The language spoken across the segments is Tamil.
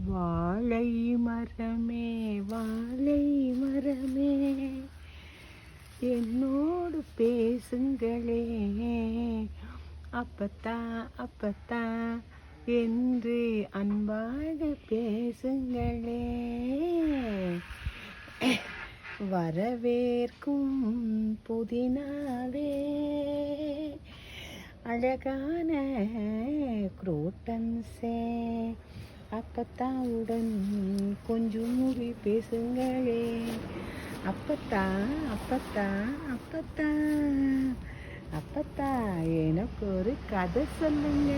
வாழை மரமே வாழை மரமே என்னோடு பேசுங்களே. அப்பத்தா அப்பத்தா என்று அன்பாக பேசுங்களே. வரவேற்கும் புதினாவே அழகான குரோட்டன்ஸே அப்பத்தாவுடன் கொஞ்சம் மூடி பேசுங்களே. அப்பத்தா அப்பத்தா அப்பத்தா அப்பத்தா எனக்கு ஒரு கதை சொல்லுங்க.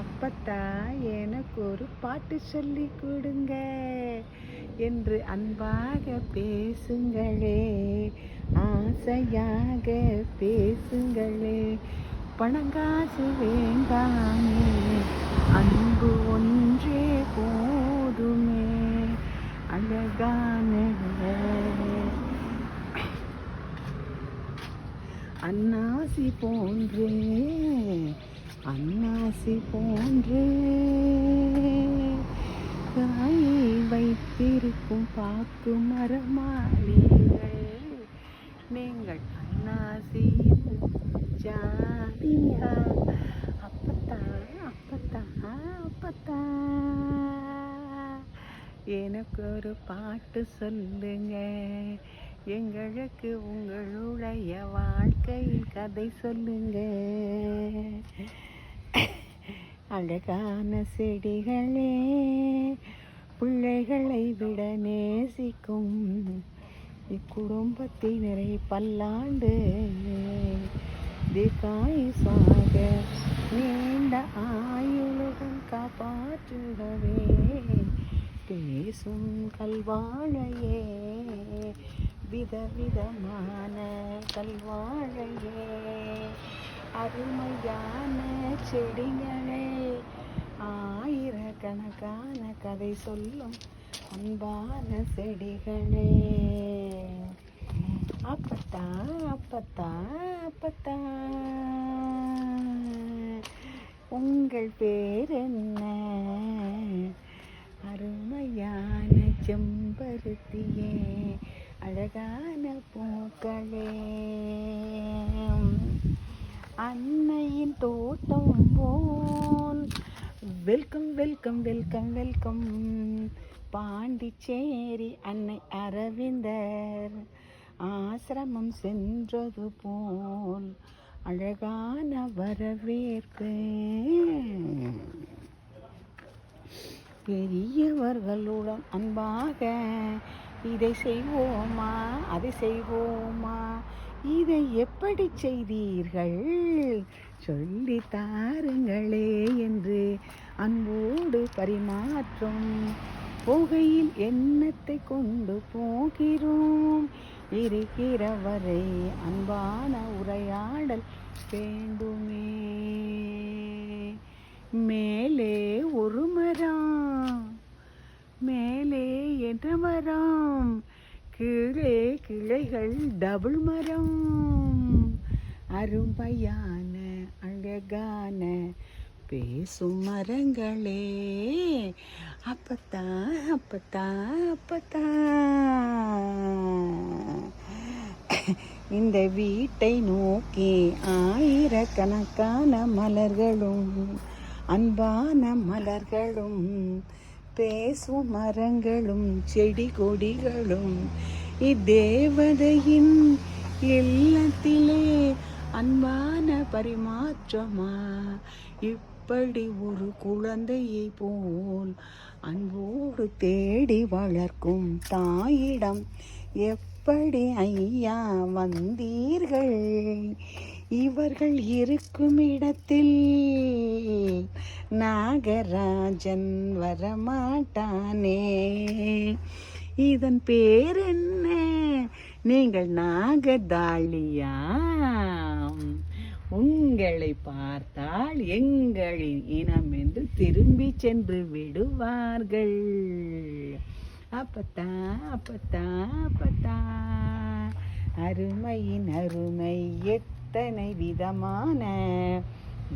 அப்பத்தா எனக்கு ஒரு பாட்டு சொல்லி கொடுங்க என்று அன்பாக பேசுங்களே. ஆசையாக பேசுங்களே. பணங்காசு வேண்டாமே. அன்பு ஒன்றே போதுமே. அழகான அன்னாசி போன்றே. அன்னாசி போன்றே. காயை வைத்திருக்கும் பாக்கு மரமாளிகள் நீங்கள் அன்னாசியின் ஜாதியா அப்பத்தா அப்பத்தா அப்பத்தா எனக்கு ஒரு பாட்டு சொல்லுங்க. எங்களுக்கு உங்களுடைய வாழ்க்கையின் கதை சொல்லுங்க. அழகான செடிகளே பிள்ளைகளை விட நேசிக்கும் இக்குடும்பத்தினரை பல்லாண்டு. தீர்க்காயுசாக நீண்ட ஆயுளுடன் காப்பாற்றுகவே பேசும் கல்வாழையே விதவிதமான கல்வாழையே. அருமையான செடிகளே ஆயிரக்கணக்கான கதை சொல்லும் அன்பான செடிகளே. அப்பத்தா அப்பத்தா அப்பத்தா. உங்கள் பேர் என்ன? அருமையான செம்பருத்தியே அழகான பூக்களே. அன்னையின் தோட்டம் போல். Welcome welcome welcome welcome Pondicherry அன்னை அரவிந்தர் ஆசிரமம் சென்றது போல். அழகான வரவேற்பு. பெரியவர்களுடன் அன்பாக இதை செய்வோமா அதை செய்வோமா? இதை எப்படி செய்தீர்கள்? சொல்லி தாருங்களே என்று அன்போடு பரிமாற்றும் புகையில் எண்ணத்தை கொண்டு போகிறோம். இருக்கிறவரை அன்பான உரையாடல் வேண்டுமே. மேலே ஒரு மரம் மேலே என்ன மரம் கீழே கிளைகள் டபுள் மரம். அரும்பையான அழகான பேசும் மரங்களே. அப்பத்தா அப்பத்தா அப்பத்தா. இந்த வீட்டை நோக்கி ஆயிரக்கணக்கான மலர்களும் அன்பான மலர்களும் பேசும் மரங்களும் செடி கொடிகளும். இத்தேவதையின் இல்லத்திலே அன்பான பரிமாற்றமா? இப்படி ஒரு குழந்தையை போல் அன்போடு தேடி வளர்க்கும் தாயிடம் எப்படி ஐயா வந்தீர்கள்? இவர்கள் இருக்கும் இடத்தில் நாகராஜன் வரமாட்டானே. இதன் பேர் என்ன? நீங்கள் நாகதாளியா உங்களை பார்த்தால் எங்களின் இனம் என்று திரும்பி சென்று விடுவார்கள். அப்பத்தா அப்பத்தா அப்பத்தா. அருமையின் அருமை அத்தனை விதமான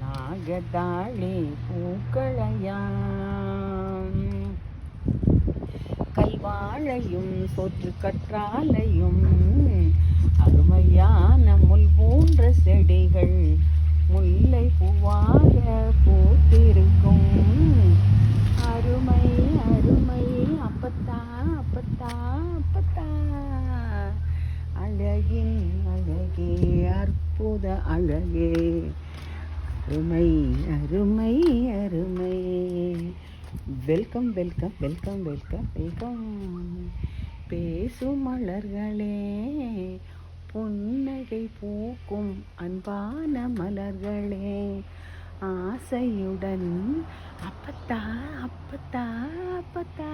நாகதாளி பூக்களையாம். கல்வாழையும் சோற்று கற்றாலையும் அருமையான முள் போன்ற செடிகள் முல்லை பூவாக பூத்திருக்கும். அருமை அருமை அப்பத்தா அப்பத்தா அப்பத்தா. அழகின் அழகே அற்புத அழகே. அருமை அருமை அருமை. Welcome welcome welcome welcome welcome. பேசும் மலர்களே புன்னகை பூக்கும் அன்பான மலர்களே. ஆசையுடன் அப்பத்தா அப்பத்தா அப்பத்தா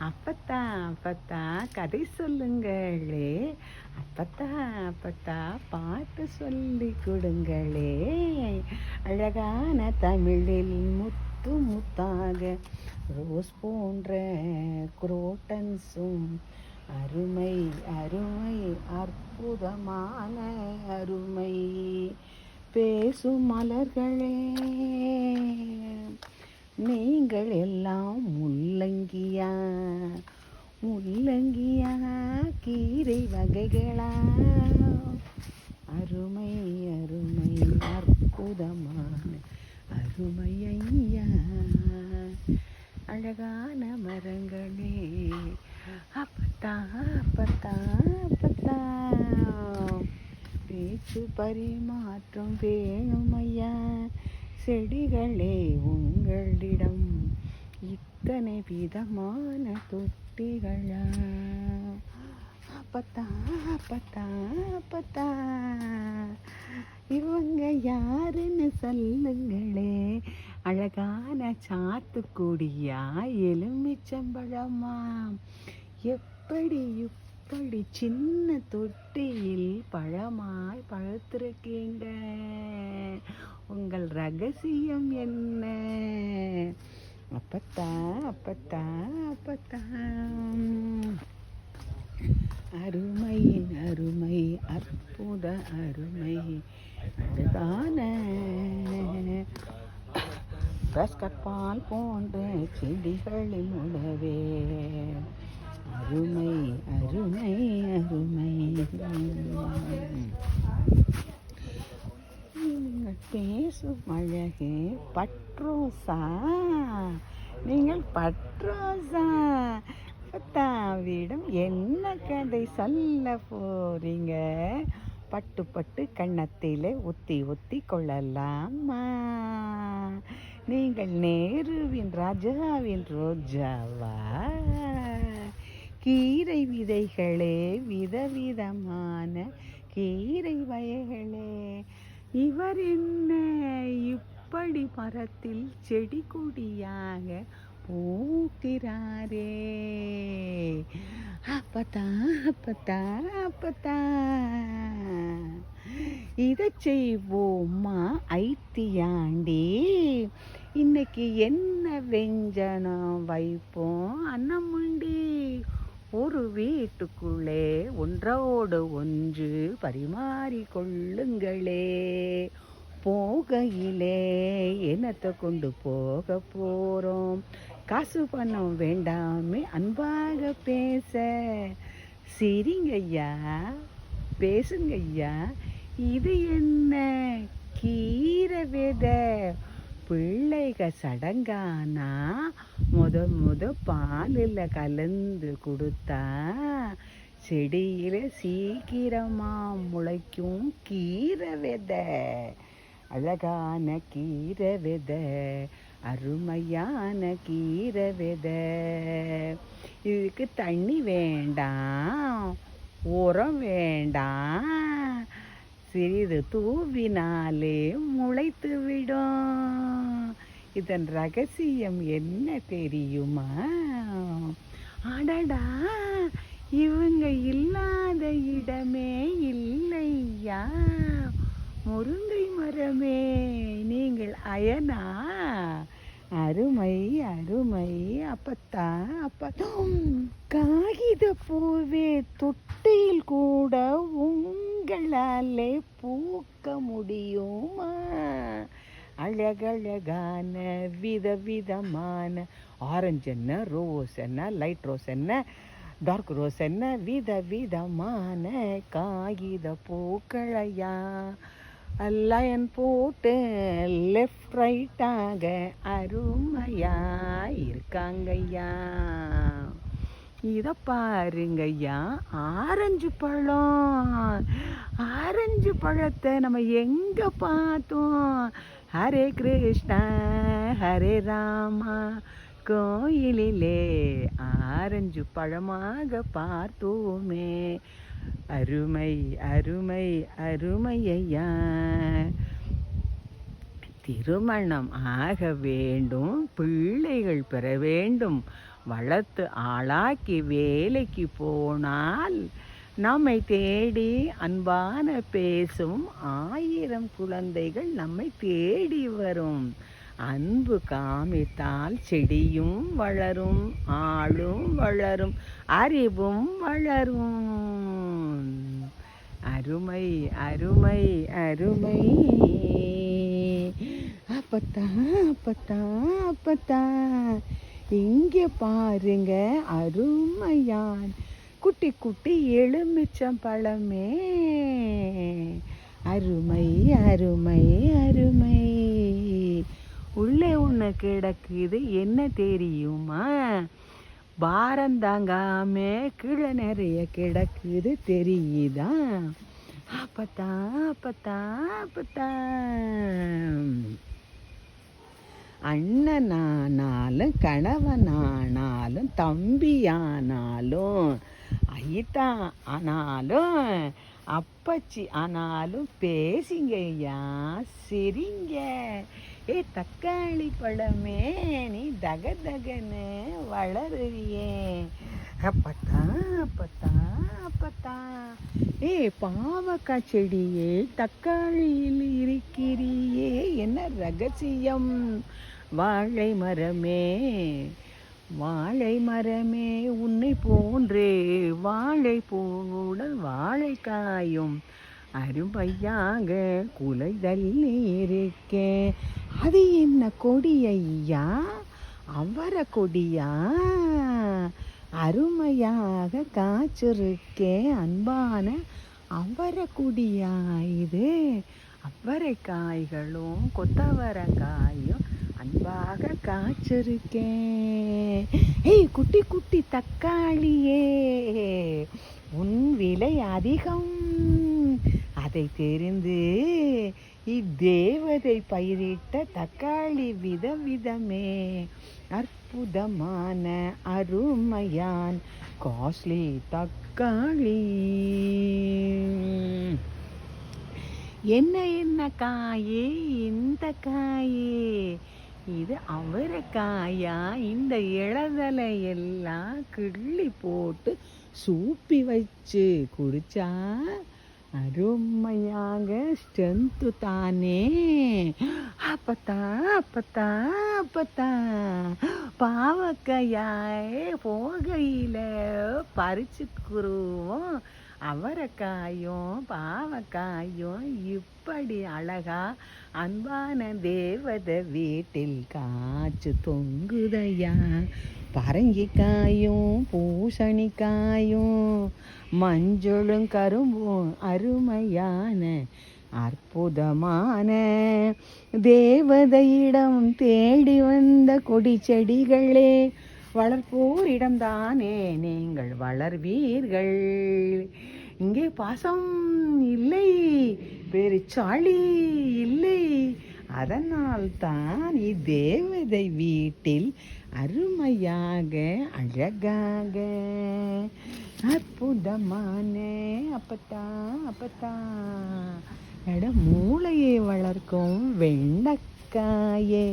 அப்பத்தா அப்பத்தா. கதை சொல்லுங்களே. அப்பத்தா அப்பத்தா பாட்டு சொல்லி கொடுங்களே. அழகான தமிழில் முத்து முத்தாக ரோஸ் போன்ற குரோட்டன்ஸும் அருமை அருமை அற்புதமான அருமை. பேசும் மலர்களே நீங்கள் எல்லாம் முள்ளங்கியா? முள்ளங்கியா கீரை வகைகளா? அருமை அருமை அற்புதமான அருமை ஐயா. அழகான மரங்களே அப்பத்தா அப்பத்தா அப்பத்தா. பேச்சு பரிமாற்றம் வேணும் ஐயா. செடிகளே உங்களிடம் இத்தனை விதமான தொற்று தொட்டிகளா அப்பத்தா அப்பத்தா அப்பத்தா. இவங்க யாருன்னு சொல்லுங்களே. அழகான சாத்துக்குடியா எலுமிச்சம்பழமா? எப்படி இப்படி சின்ன தொட்டியில் பழமாய் பழுத்திருக்கீங்க? உங்கள் ரகசியம் என்ன? அப்பத்தான் அப்பத்தான் அப்பத்தான். அருமையின் அருமை அற்புத அருமை. அதுதான. பால் போன்ற செடிகளில் உடவே அருமை அருமை அருமை. நீங்கள் பேசும் அழகு பட்ரோசா. நீங்கள் பட்ரோசா. தாவிடம் என்ன கதை சொல்ல போறீங்க? பட்டு பட்டு கண்ணத்திலே ஒத்தி ஒத்தி கொள்ளலாமா? நீங்கள் நேருவின் ராஜாவின் ரோஜாவா? கீரை விதைகளே விதவிதமான கீரை வயகளே இவர் என்ன? இப்படி மரத்தில் செடி கொடியாக பூக்கிறாரே அப்பத்தா அப்பத்தா அப்பத்தா. இதை செய்வோமா ஐத்தியாண்டி? இன்னைக்கு என்ன வெஞ்சனம் வைப்போம்? அன்னமுண்டி ஒரு வீட்டுக்குள்ளே ஒன்றோடு ஒன்று பரிமாறி கொள்ளுங்களே போகையிலே என்னத்தை கொண்டு போக போகிறோம் காசு பணம் வேண்டாமே அன்பாக பேச. சரிங்கய்யா பேசுங்கய்யா. இது என்ன கீரை விதை? பிள்ளைக சடங்கானா முத முத பாலில் கலந்து கொடுத்தா செடியில் சீக்கிரமாக முளைக்கும் கீரை விதை. அழகான கீரை விதை அருமையான கீரை விதை. இதுக்கு தண்ணி வேண்டாம் உரம் வேண்டாம் சிறிது தூவினாலே முளைத்து விடும் இதன் ரகசியம் என்ன தெரியுமா? அடடா இவங்க இல்லாத இடமே இல்லையா? முருங்கை மரமே நீங்கள் அயனா? அருமை அருமை அப்பத்தான் அப்பத்தா. காகித பூவே தொட்டியில் கூட உங்களாலே பூக்க முடியுமா? அழகழகான விதவிதமான ஆரஞ்சு என்ன ரோஸ் என்ன லைட் ரோஸ் என்ன டார்க் ரோஸ் என்ன விதவிதமான காகித பூக்களையா? லயன் போட்டு லெஃப்ட் ரைட்டாக அருமையா இருக்காங்கய்யா. இதை பாருங்கய்யா ஆரஞ்சு பழம். ஆரஞ்சு பழத்தை நம்ம எங்கே பார்த்தோம்? ஹரே கிருஷ்ணா ஹரே ராமா. கோயிலிலே ஆரஞ்சு பழமாக பார்த்தோமே. அருமை அருமை அருமை ஐயா திருமணம் ஆக வேண்டும் பிள்ளைகள் பெற வேண்டும் வளர்த்து ஆளாக்கி வேலைக்கு போனால் நம்மை தேடி அன்பான பேசும் ஆயிரம் குழந்தைகள் நம்மை தேடி வரும். அன்பு காமித்தால் செடியும் வளரும் ஆளும் வளரும் அறிவும் வளரும். அருமை அருமை அருமை. அப்பத்தா அப்பத்தா அப்பத்தா. இங்கே பாருங்க அருமையான். குட்டி குட்டி எலுமிச்சம் பழமே. அருமை அருமை அருமை. உள்ளே ஒன்று கிடக்குது என்ன தெரியுமா? பாரம் தாங்காம கீழே நிறைய கிடக்குது தெரியுதா? அப்பத்தா அப்பத்தா அப்பத்தா அண்ணனானாலும் கணவனானாலும் தம்பியானாலும் ஐத்தா ஆனாலும் அப்பச்சி ஆனாலும் பேசிங்க ஐயா சரிங்க. ஏ தக்காளி பழமே நீ தக தகன்னு வளருவியே. அப்பத்தா அப்பத்தா அப்பத்தா. ஏ பாவக்காய் செடியே தக்காளியில் இருக்கிறியே. என்ன ரகசியம்? வாழை மரமே வாழை மரமே உன்னை போன்றே வாழை பூவுடன் வாழைக்காயும். காயும் அருமையாக தள்ளி இருக்கே அது என்ன கொடி ஐயா அவர கொடியா? அருமையாக காய்ச்சிருக்கேன் அன்பான அவர கொடியா இது. அவரைக்காய்களும் கொத்தவரக்காயும் அன்பாக காய்ச்சிருக்கேன் ஏய் குட்டி குட்டி தக்காளியே. உன் விலை அதிகம். அதை தெரிந்து இத்தேவதை பயிரிட்ட தக்காளி விதவிதமே அற்புதமான அருமையான் காஸ்ட்லி தக்காளி. என்ன என்ன காயே இந்த காயே? இது அவரைக்காயா? இந்த இளதலை எல்லாம் கிள்ளி போட்டு சூப்பி வச்சு குடிச்சா அருமையாக ஸ்ட்ரென்த்து தானே. அப்பத்தா அப்பத்தா அப்பத்தா. பாவக்கையாய் போகையில் பறிச்சுக்குருவோம் அவரைக்காயும் பாவக்காயும் இப்படி அழகா அன்பான தேவத வீட்டில் காய்ச்சி தொங்குதையா? பரங்கிக்காயும் பூசணிக்காயும் மஞ்சளும் கரும்பும் அருமையான அற்புதமான தேவதையிடம் தேடி வந்த கொடி செடிகளே வளர்ப்போரிடம்தானே நீங்கள் வளர்வீர்கள். இங்கே பாசம் இல்லை பெருச்சாளி இல்லை. அதனால் தான் இத்தேவதை வீட்டில் அருமையாக அழகாக அற்புதமான அப்பத்தா அப்பத்தா எட மூளையை வளர்க்கும் வெண்டைக்காயே.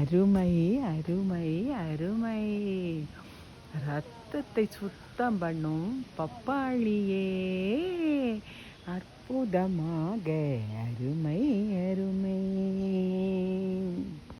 அருமை அருமை அருமை. ரத்தத்தை சுத்தம் பண்ணும் பப்பாளியே. அற்புதமாக அருமை அருமை.